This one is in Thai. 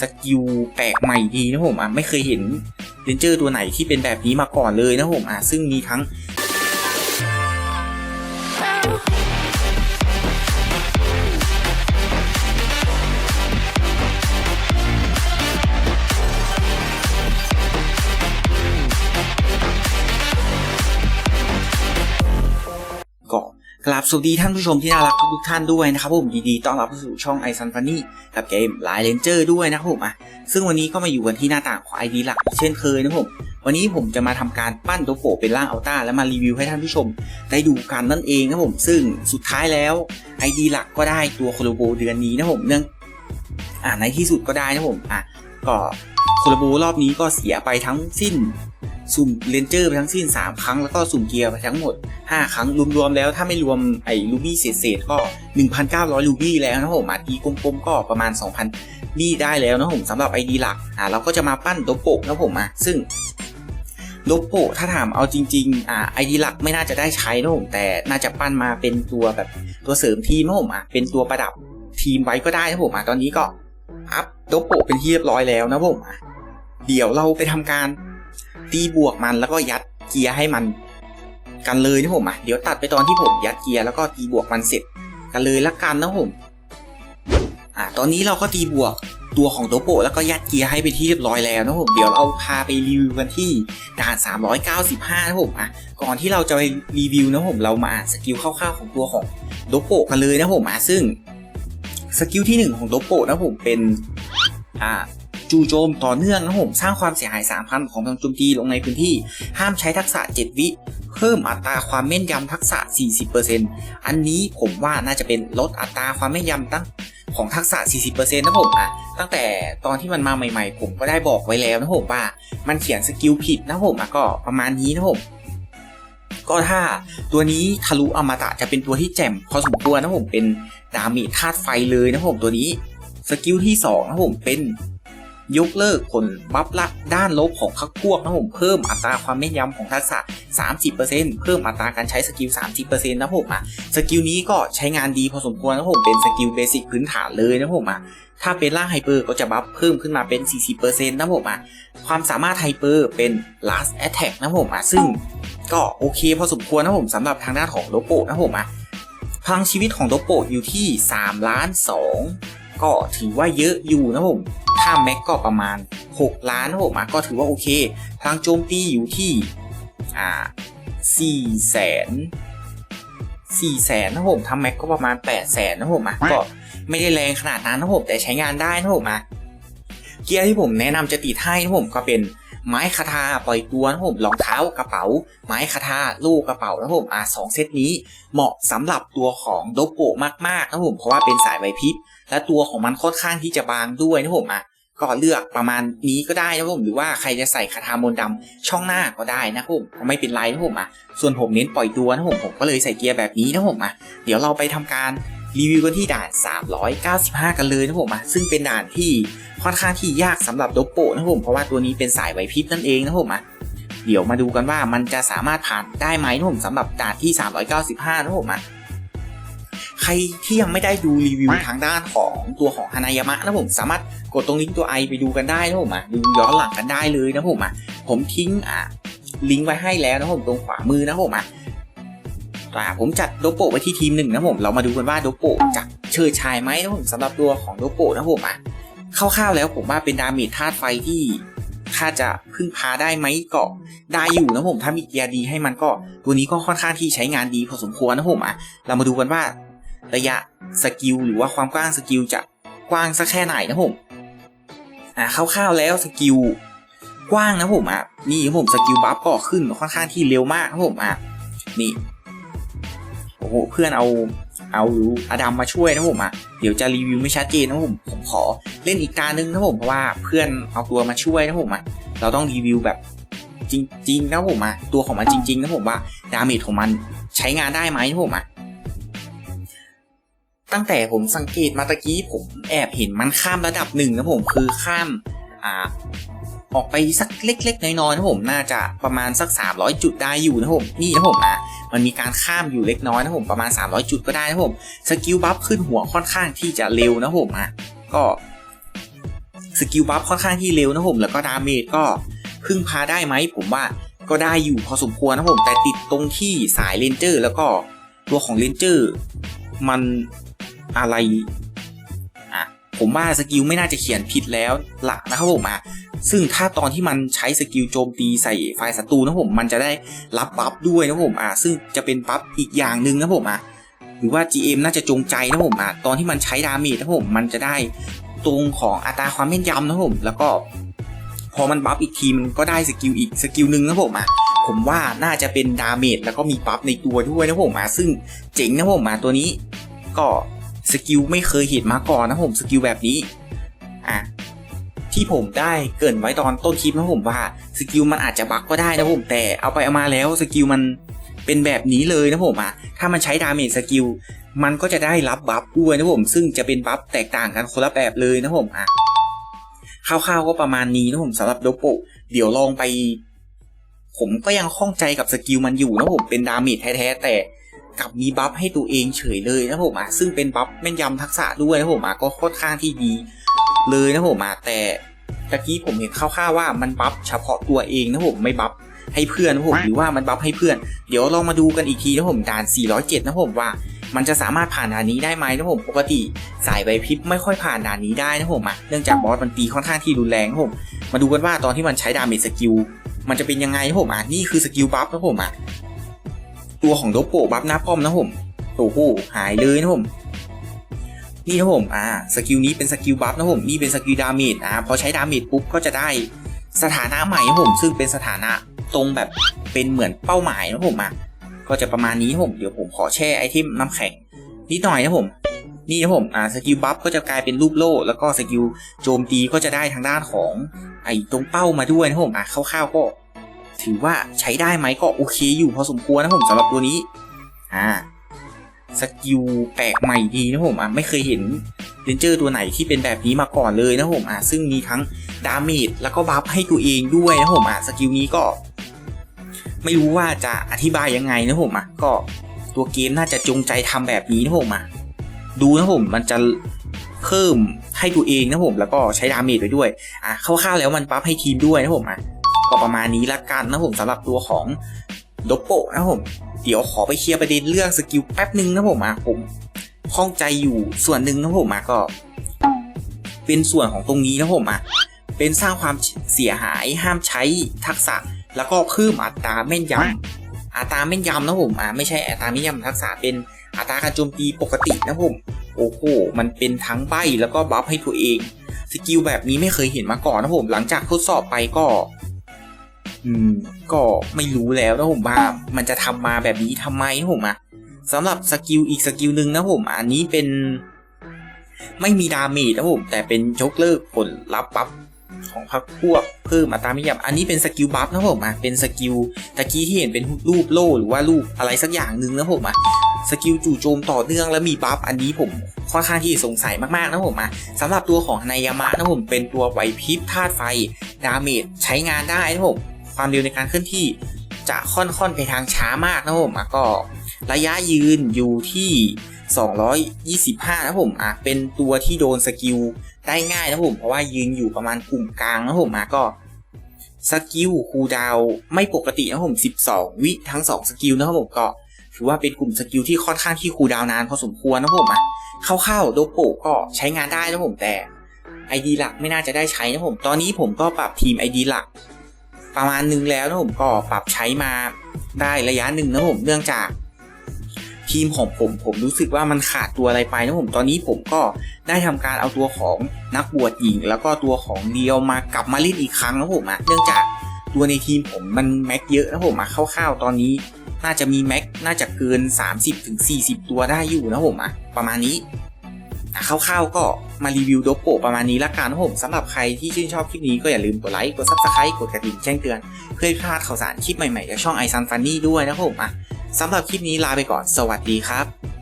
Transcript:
สกิลแปลกใหม่ดีนะผมอะไม่เคยเห็นเรนเจอร์ตัวไหนที่เป็นแบบนี้มาก่อนเลยนะผมอะซึ่งมีทั้ง กราบสวัสดีท่านผู้ชมที่น่ารักทุกท่านด้วยนะครับผมยินดีต้อนรับเข้าสู่ช่องไอซันฟันนี่กับเกมไลน์เลนเจอร์ด้วยนะครับผมอะซึ่งวันนี้ก็มาอยู่กันที่หน้าต่างของไอดีหลักเช่นเคยนะครับผมวันนี้ผมจะมาทำการปั้นตัวโปเป็นร่างอัลต้าแล้วมารีวิวให้ท่านผู้ชม ได้ดูกันนั่นเองนะครับผมซึ่งสุดท้ายแล้วไอดีหลักก็ได้ตัวโคโลโบเดือนนี้นะครับผมเนื่องอ่าในที่สุดก็ได้นะครับผมอะก็โคโลโบรอบนี้ก็เสียไปทั้งสิ้น สุ่มเลนเจอร์ไปทั้งสิ้น 3 ครั้ง แล้วก็สุ่มเกียร์ไปทั้งหมด 5 ครั้ง รวมๆแล้วถ้าไม่รวมไอ้ลูบี้เศษๆก็ 1,900 ลูบี้แล้วนะผมอะตีกลมๆก็ประมาณ 2,000บี้ได้แล้วนะผมสำหรับไอดีหลักอ่าเราก็จะมาปั้นโดโปะนะผมอะซึ่งโดโปถ้าถามเอาจริงๆ อ่าไอดีหลักไม่น่าจะได้ใช้นะผมแต่น่าจะปั้นมาเป็นตัวแบบตัวเสริมทีมนะผมอะเป็นตัวประดับทีมไว้ก็ได้นะผมอะตอนนี้ก็อัพโดโปเป็นที่เรียบร้อยแล้วนะผมอะเดี๋ยวเราไปทำการ ตีบวกมันแล้วก็ยัดเกียร์ให้มัน กันเลยนะผมอะเดี๋ยวตัดไปตอนที่ผมยัดเกียร์แล้วก็ตีบวกมันเสร็จ กันเลยละกันนะผมอ่าตอนนี้เราก็ตีบวกตัวของโตโปแล้วก็ยัดเกียร์ให้ไปที่เรียบร้อยแล้วนะผมเดี๋ยวเราพาไปรีวิวกันที่ด่าน 395นะผมอะก่อนที่เราจะไปรีวิวนะผมเรามาอ่านสกิลคร่าวๆของตัวของโตโปกันเลยนะผมอะซึ่งสกิลที่หนึ่งของโตโปนะผมเป็นอ่า จู่โจมต่อเนื่องนะผมสร้างความเสียหาย 3,000 ของกำลังโจมตีลงในพื้นที่ ห้ามใช้ทักษะ 7 วิเพิ่มอัตราความแม่นยำทักษะ 40%อันนี้ผมว่าน่าจะเป็นลดอัตราความแม่นยำตั้งของทักษะ 40%นะผมอะ ตั้งแต่ตอนที่มันมาใหม่ๆ ผมก็ได้บอกไว้แล้วนะผมว่า มันเขียนสกิลผิดนะผมอะก็ประมาณนี้นะผม ก็ถ้าตัวนี้ทะลุอมตะจะเป็นตัวที่แจ่มพอสมควรนะผมเป็นดาเมจธาตุไฟเลยนะผมตัวนี้ สกิลที่2นะผมเป็น ยกเลิกผลบัฟละด้านลบของพักพวกนะผมเพิ่มอัตราความแม่นยำของทักษะ 30%เพิ่มอัตราการใช้สกิล 30%นะผมอะสกิลนี้ก็ใช้งานดีพอสมควรนะผมเป็นสกิลเบสิกพื้นฐานเลยนะผมอะถ้าเป็นร่างไฮเปอร์ก็จะบัฟเพิ่มขึ้นมาเป็น 40%นะผมอะความสามารถไฮเปอร์เป็น last attack นะผมอะซึ่งก็โอเคพอสมควรนะผมสำหรับทางด้านของโลโปนะผมอะพลังชีวิตของโลโปอยู่ที่3ล้าน2 ก็ถือว่าเยอะอยู่นะผมถ้าแม็กก็ประมาณ 6 ล้านนะผมอะก็ถือว่าโอเค พลังโจมตีอยู่ที่อ่า4แสน4แสนนะผมทำแม็กก็ประมาณ8แสนนะผมอะก็ไม่ได้แรงขนาดนั้นนะผมแต่ใช้งานได้นะผมอะเกียร์ที่ผมแนะนำจะติดให้นะผมก็เป็นไม้คาทาปล่อยตัวนะผมรองเท้ากระเป๋า ไม้คาทาลูกกระเป๋านะผมอะสองเซตนี้เหมาะสำหรับตัวของโดโกะมากๆนะผมเพราะว่าเป็นสายไหวพริบ และตัวของมันค่อนข้างที่จะบางด้วยนะผมอะก็เลือกประมาณนี้ก็ได้นะผมหรือว่าใครจะใส่คาถามนต์ดำช่องหน้าก็ได้นะผมไม่เป็นไรนะผมอะส่วนผมเน้นปล่อยตัวนะผมผมก็เลยใส่เกียร์แบบนี้นะผมอะเดี๋ยวเราไปทำการรีวิวกันที่ด่าน 395 กันเลยนะผมอะซึ่งเป็นด่านที่ค่อนข้างที่ยากสำหรับโดโปะนะผมเพราะว่าตัวนี้เป็นสายไหวพริบนั่นเองนะผมอะเดี๋ยวมาดูกันว่ามันจะสามารถผ่านได้ไหมนะผมสำหรับด่านที่ 395นะผมอะ ใครที่ยังไม่ได้ดูรีวิวทางด้านของตัวของฮานายามะนะผมสามารถกดตรงลิงก์ตัวไอไปดูกันได้นะผมอะดูย้อนหลังกันได้เลยนะผมอะผมทิ้งอะลิงก์ไว้ให้แล้วนะผมตรงขวามือนะผมอะอ่าผมจัดโดโปะไว้ที่ทีมหนึ่งนะผมเรามาดูกันว่าโดโปะจะเชิดชายไหมนะผมสำหรับตัวของโดโปะนะผมอะคร่าวๆแล้วผมว่าเป็นดาเมจธาตุไฟที่ถ้าจะพึ่งพาได้ไหมก็ได้อยู่นะผมถ้ามีเกียร์ดีให้มันก็ตัวนี้ก็ค่อนข้างที่ใช้งานดีพอสมควรนะผมอะเรามาดูกันว่า ระยะสกิลหรือว่าความกว้างสกิลจะกว้างสักแค่ไหนนะผมอ่าคร่าวๆแล้วสกิลกว้างนะผมอะนี่ผมสกิลบัฟก็ขึ้นค่อนข้างที่เร็วมากนะผมอะนี่โอ้โหเพื่อนเอาเอาอดัมมาช่วยนะผมอะเดี๋ยวจะรีวิวไม่ชัดเจนนะผมผมขอเล่นอีกตารนึงนะผมเพราะว่าเพื่อนเอาตัวมาช่วยนะผมอะเราต้องรีวิวแบบจริงๆนะผมอะตัวของมันจริงๆนะผมว่าดาเมจของมันใช้งานได้ไหมนะผมอะ ตั้งแต่ผมสังเกตมาตะกี้ผมแอบเห็นมันข้ามระดับหนึ่งนะผมคือข้ามอ่าออกไปสักเล็ก ๆ น้อยๆนะผมน่าจะประมาณสัก 300 จุดได้อยู่นะผมนี่นะผมอะมันมีการข้ามอยู่เล็กน้อยนะผมประมาณ 300 จุดก็ได้นะผมสกิลบัฟขึ้นหัวค่อนข้างที่จะเร็วนะผมอะก็สกิลบัฟค่อนข้างที่เร็วนะผมแล้วก็ดาเมจก็พึ่งพาได้ไหมผมว่าก็ได้อยู่พอสมควรนะผมแต่ติดตรงที่สายเลนเจอร์ แล้วก็ตัวของเลนเจอร์ มัน อะไรอะผมว่าสกิลไม่น่าจะเขียนผิดแล้วหลักนะครับผมอะซึ่งถ้าตอนที่มันใช้สกิลโจมตีใส่ฝ่ายศัตรูนะผมมันจะได้รับบัฟด้วยนะผมอะซึ่งจะเป็นบัฟอีกอย่างหนึ่งนะผมอะหรือว่า GM น่าจะจงใจนะผมอะตอนที่มันใช้ดาเมจนะผมมันจะได้ตรงของอัตราความแม่นยำนะผมแล้วก็พอมันบัฟอีกทีมันก็ได้สกิลอีกสกิลหนึ่งนะผมอะผมว่าน่าจะเป็นดาเมจแล้วก็มีบัฟในตัวด้วยนะผมอะซึ่งเจ๋งนะผมอะตัวนี้ก็ สกิลไม่เคยเห็นมาก่อนนะผมสกิลแบบนี้อะที่ผมได้เกินไว้ตอนต้นคลิปนะผมว่าสกิลมันอาจจะบั๊กก็ได้นะผมแต่เอาไปเอามาแล้วสกิลมันเป็นแบบนี้เลยนะผมอะถ้ามันใช้ดาเมจสกิลมันก็จะได้รับบัฟด้วยนะผมซึ่งจะเป็นบัฟแตกต่างกันคนละแบบเลยนะผมอะคร่าวๆก็ประมาณนี้นะผมสำหรับโดโปเดี๋ยวลองไป ผมก็ยังข้องใจกับสกิลมันอยู่นะผมเป็นดาเมจแท้ๆแต่ กลับมีบัฟให้ตัวเองเฉยเลยนะผมอะซึ่งเป็นบัฟแม่นยำทักษะด้วยนะผมอะก็ค่อนข้างที่ดี เลยนะผมอะแต่ตะกี้ผมเห็นคร่าวๆว่ามันบัฟเฉพาะตัวเองนะผมไม่บัฟให้เพื่อนนะผมหรือว่ามันบัฟให้เพื่อน เดี๋ยวลองมาดูกันอีกทีนะผมด่าน 407 นะผมว่า มันจะสามารถผ่านด่านนี้ได้ไหมนะผมปกติสายใบพริบไม่ค่อยผ่านด่านนี้ได้นะผมอะเนื่องจากบอสมันตีค่อนข้างที่รุนแรงนะผมมาดูกันว่าตอนที่มันใช้ดาเมจสกิลมันจะเป็นยังไงนะผมอะนี่คือสกิลบัฟนะผมอะ ตัวของโดโปบัฟหน้าป้อมนะผมโอ้โหหายเลยนะผมนี่นะผมอ่าสกิลนี้เป็นสกิลบัฟนะผมนี่เป็นสกิลดาเมจอ่าพอใช้ดาเมจปุ๊บก็จะได้สถานะใหม่นะผมซึ่งเป็นสถานะตรงแบบเป็นเหมือนเป้าหมายนะผมอะก็จะประมาณนี้นะผมเดี๋ยวผมขอแช่ไอเทมน้ำแข็งนิดหน่อยนะผมนี่นะผมอ่าสกิลบัฟก็จะกลายเป็นรูปโล่แล้วก็สกิลโจมตีก็จะได้ทางด้านของไอ้ตรงเป้ามาด้วยนะผมอะคร่าวๆก็ ถือว่าใช้ได้ไหมก็โอเคอยู่พอสมควรนะผมสำหรับตัวนี้ อ่าสกิลแปลกใหม่ดีนะผมอะไม่เคยเห็นเรนเจอร์ตัวไหนที่เป็นแบบนี้มาก่อนเลยนะผมอะซึ่งมีทั้งดาเมจแล้วก็บัฟให้ตัวเองด้วยนะผมอะสกิลนี้ก็ ไม่รู้ว่าจะอธิบายยังไงนะผมอะก็ตัวเกมน่าจะจงใจทำแบบนี้นะผมอะดูนะผมมันจะเพิ่มให้ตัวเองนะผมแล้วก็ใช้ดาเมจไปด้วยอะคร่าวๆแล้วมันบัฟให้ทีมด้วยนะผมอะ ก็ประมาณนี้ละกันนะผมสำหรับตัวของโดโปะนะผมเดี๋ยวขอไปเคลียร์ประเด็นเรื่องสกิลแป๊บหนึ่งนะผมอะผมข้องใจอยู่ส่วนหนึ่งนะผมอะก็ เป็นส่วนของตรงนี้นะผมอะเป็นสร้างความเสียหายห้ามใช้ทักษะ แล้วก็เพิ่มอัตราแม่นยำอัตราแม่นยำนะผมอะไม่ใช่อัตราแม่นยำทักษะเป็นอัตราการโจมตีปกตินะผมโอ้โหมันเป็นทั้งใบแล้วก็บัฟให้ตัวเองสกิลแบบนี้ไม่เคยเห็นมาก่อนนะผมหลังจากทดสอบไปก็ อืม ก็ไม่รู้แล้วนะผมว่ามันจะทำมาแบบนี้ทำไมนะผมอะสำหรับสกิลอีกสกิลหนึ่งนะผม อันนี้เป็น ไม่มีดาเมจนะผม แต่เป็นยกเลิกผลลัพธ์บัฟของพักพวกเพิ่มอัตาไม่ยับอันนี้เป็นสกิลบัฟนะผมอะเป็นสกิลตะกี้ที่เห็นเป็นรูปโล่หรือว่ารูปอะไรสักอย่างหนึ่งนะผมอะสกิลจู่โจมต่อเนื่องแล้วมีบัฟอันนี้ผมค่อนข้างที่สงสัยมากๆนะผมอะสำหรับตัวของนายามะนะผมเป็นตัวไหวพริบธาตุไฟ ดาเมจใช้งานได้นะผม ความเร็วในการเคลื่อนที่จะค่อนๆไปทางช้ามากนะผมอะก็ระยะยืนอยู่ที่ 225 นะผมอะเป็นตัวที่โดนสกิลได้ง่ายนะผม เพราะว่ายืนอยู่ประมาณกลุ่มกลางนะผมอะก็สกิลคูดาวไม่ปกตินะผม 12 วิทั้ง 2 สกิลนะครับผมก็ถือว่าเป็นกลุ่มสกิลที่ค่อนข้างที่คูดาวนานพอสมควรนะผมอะคร่าๆโดโปก็ใช้งานได้นะผมแต่ ID หลักไม่น่าจะได้ใช้นะผม ตอนนี้ผมก็ปรับทีม ID หลัก ประมาณนึงแล้วนะผมก็ปรับใช้มาได้ระยะหนึ่งนะผมเนื่องจากทีมของผมผมรู้สึกว่ามันขาดตัวอะไรไปนะผมตอนนี้ผมก็ได้ทำการเอาตัวของนักบวชหญิง แล้วก็ตัวของเดียวมากลับมาเล่นอีกครั้งนะผมอะเนื่องจากตัวในทีมผมมันแม็กเยอะนะผมอะคร่าวๆตอนนี้น่าจะมีแม็กน่าจะเกิน 30-40 ตัวได้อยู่นะผมอะประมาณนี้ คร่าวๆก็มารีวิวโดโปประมาณนี้ละกันนะผมสำหรับใครที่ชื่นชอบคลิปนี้ก็อย่าลืมกดไลค์กดซับสไครต์กดกระดิ่งแจ้งเตือน เพื่อไม่พลาดข่าวสารคลิปใหม่ๆจากช่องไอซันฟันนี่ด้วยนะผมอะสำหรับคลิปนี้ลาไปก่อนสวัสดีครับ